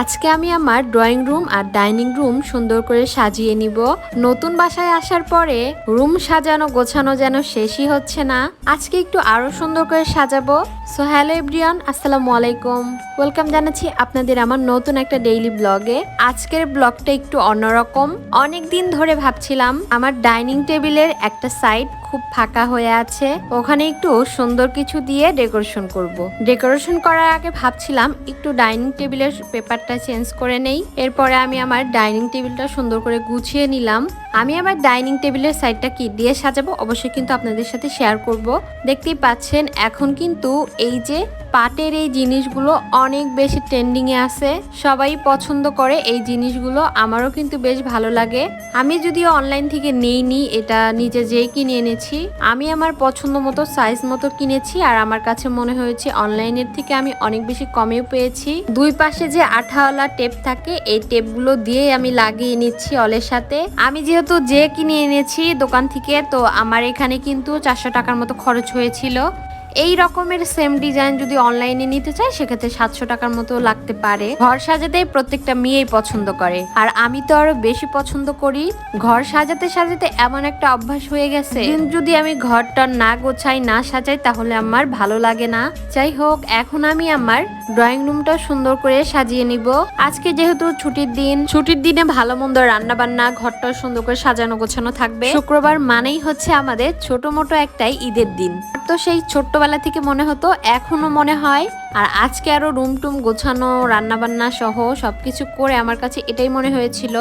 আজকে আমি আমার ড্রয়িং রুম আর ডাইনিং রুম সুন্দর করে সাজিয়ে নিব। নতুন বাসায় আসার পরে রুম সাজানো গোছানো যেন শেষই হচ্ছে না। আজকে একটু আরও সুন্দর করে সাজাবো। সো হ্যালো এভরিওয়ান আসসালামু আলাইকুম। ওয়েলকাম জানাচ্ছি আপনাদের আমার নতুন একটা ডেইলি ব্লগে আজকের ব্লগটা একটু অন্যরকম। অনেক দিন ধরে ভাবছিলাম আমার ডাইনিং টেবিলের একটা সাইড খুব ফাঁকা হয়ে আছে। ওখানে একটু সুন্দর কিছু দিয়ে ডেকোরেশন করব। ডেকোরেশন করার আগে ভাবছিলাম একটু ডাইনিং টেবিলের পেপারটা চেঞ্জ করে নেই। এরপরে আমি আমার ডাইনিং টেবিলটা সুন্দর করে গুছিয়ে নিলাম। আমি আমার ডাইনিং টেবিলের সাইডটা কি দিয়ে সাজাবো? অবশ্যই কিন্তু আপনাদের সাথে শেয়ার করব। দেখতেই পাচ্ছেন, এখন কিন্তু এই যে পাটের এই জিনিসগুলো অনেক বেশি ট্রেন্ডিং এ আছে। সবাই পছন্দ করে এই জিনিসগুলো, আমারও কিন্তু বেশ ভালো লাগে। আমি যদিও অনলাইন থেকে নেই নি এটা নিজে যেই কিনে এনেছি। আমি আমার পছন্দ মতো সাইজ মতো কিনেছি, আর আমার কাছে মনে হয়েছে অনলাইনের থেকে আমি অনেক বেশি কমেও পেয়েছি। দুই পাশে যে আঠাওয়ালা টেপ থাকে, এই টেপগুলো দিয়ে আমি লাগিয়ে নিচ্ছি অলের সাথে। আমি যেহেতু যে কিনে এনেছি দোকান থেকে, তো আমার এখানে কিন্তু চারশো টাকার মতো খরচ হয়েছিল। এই রকমের সেম ডিজাইন যদি অনলাইনে নিতে চাই, সেক্ষেত্রে সাতশো টাকার মতো লাগতে পারে। ঘর সাজাতে প্রত্যেকটা মেয়েই পছন্দ করে। আর আমি তো আরও বেশি পছন্দ করি। ঘর সাজাতে সাজাতে এমন একটা অভ্যাস হয়ে গেছে যদি আমি ঘরটা না গোছাই, না সাজাই, তাহলে আমার ভালো লাগে না। যাই হোক, এখন আমি আমার ড্রয়িং রুমটা সুন্দর করে সাজিয়ে নিব। আজকে যেহেতু ছুটির দিন, ছুটির দিনে ভালো মন্দ রান্না বান্না ঘরটা সুন্দর করে সাজানো গোছানো থাকবে। শুক্রবার মানেই হচ্ছে আমাদের ছোট মোটো একটাই ঈদের দিন। তো সেই ছোট্টবেলা থেকে মনে হতো, এখনও মনে হয়, আর আজকে আরও রুম টুম গোছানো রান্না বান্না সহ সবকিছু করে আমার কাছে এটাই মনে হয়েছিল।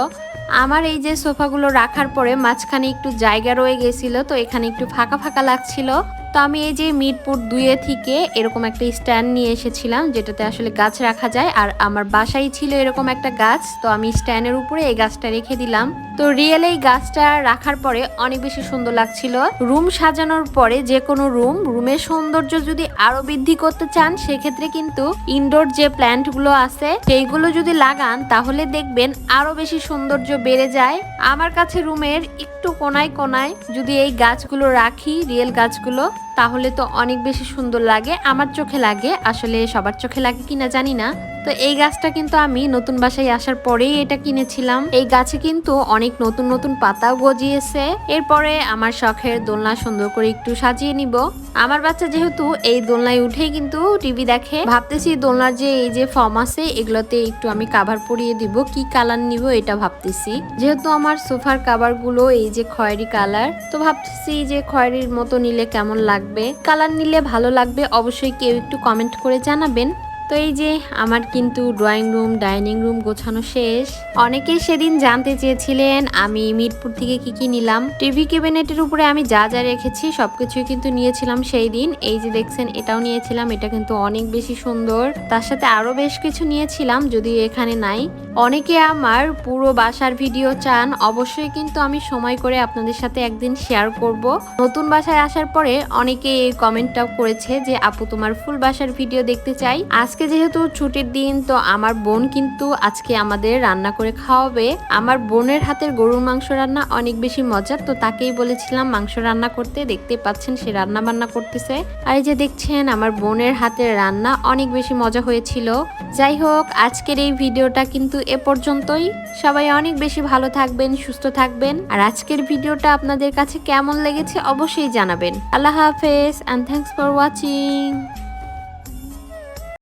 আমার এই যে সোফাগুলো রাখার পরে মাঝখানে একটু জায়গা রয়ে গেছিল, তো এখানে একটু ফাঁকা ফাঁকা লাগছিল। তো আমি এই যে মিরপুর দুয়ে থেকে এরকম একটা স্ট্যান্ড নিয়ে এসেছিলাম, যেটাতে আসলে গাছ রাখা যায়। আর আমার বাসাই ছিল এরকম একটা গাছ, তো আমি স্ট্যান্ডের উপরে এই গাছটা রেখে দিলাম। তো রিয়েল এই গাছটা রাখার পরে অনেক বেশি সুন্দর লাগছিল। রুম সাজানোর পরে যে কোনো রুম, রুমের সৌন্দর্য যদি আরও বৃদ্ধি করতে চান, সেক্ষেত্রে কিন্তু ইনডোর যে প্ল্যান্টগুলো আছে, সেইগুলো যদি লাগান, তাহলে দেখবেন আরও বেশি সৌন্দর্য বেড়ে যায়। আমার কাছে রুমের একটু কোনায় কোনায় যদি এই গাছগুলো রাখি রিয়েল গাছগুলো তাহলে তো অনেক বেশি সুন্দর লাগে, আমার চোখে লাগে। আসলে সবার চোখে লাগে কিনা জানি না। তো এই গাছটা কিন্তু আমি নতুন বাসায় আসার পরেই এটা কিনেছিলাম। এই গাছে কিন্তু অনেক নতুন নতুন পাতাও গজিয়েছে। এরপরে আমার শখের দোলনা সুন্দর করে একটু সাজিয়ে নিব। আমার বাচ্চা যেহেতু এই দোলনায় উঠেই কিন্তু টিভি দেখে, ভাবতেছি দোলনার যে এই যে ফর্ম আছে, এগুলোতে একটু আমি কাভার পরিয়ে দিব। কি কালার নিব এটা ভাবতেছি। যেহেতু আমার সোফার কাভারগুলো এই যে খয়েরি কালার তো ভাবতেছি যে খয়েরির মতো নিলে কেমন লাগবে? কালার নিলে ভালো লাগবে। অবশ্যই কেউ একটু কমেন্ট করে জানাবেন। তো এই যে আমার কিন্তু ড্রয়িং রুম ডাইনিং রুম গোছানো শেষ। অনেকেই সেদিন জানতে চেয়েছিলেন আমি মিরপুর থেকে কি কি নিলাম। টিভি ক্যাবিনেটের উপরে আমি যা যা রেখেছি সবকিছুই কিন্তু নিয়েছিলাম সেই দিন। এই যে দেখছেন, এটাও নিয়েছিলাম, এটা কিন্তু অনেক বেশি সুন্দর। তার সাথে আরও বেশ কিছু নিয়েছিলাম যদি এখানে নাই। অনেকে আমার পুরো বাসার ভিডিও চান, অবশ্যই কিন্তু আমি সময় করে আপনাদের সাথে একদিন শেয়ার করব। নতুন বাসায় আসার পরে অনেকে এই কমেন্টটাও করেছে যে, আপু, তোমার ফুল বাসার ভিডিও দেখতে চাই। আজকে যেহেতু ছুটির দিন, তো আমার বোন কিন্তু আজকে আমাদের রান্না করে খাওয়াবে। আমার বোনের হাতের গরুর মাংস রান্না অনেক বেশি মজার, তো তাকেই বলেছিলাম মাংস রান্না করতে। দেখতে পাচ্ছেন সে রান্না বান্না করতেছে। আর এই যে দেখছেন, আমার বোনের হাতের রান্না অনেক বেশি মজা হয়েছিল। যাই হোক, আজকের এই ভিডিওটা কিন্তু এ পর্যন্তই। সবাই অনেক বেশি ভালো থাকবেন, সুস্থ থাকবেন। আর আজকের ভিডিওটা আপনাদের কাছে কেমন লেগেছে অবশ্যই জানাবেন। আল্লাহ হাফেজ অ্যান্ড থ্যাংকস ফর ওয়াচিং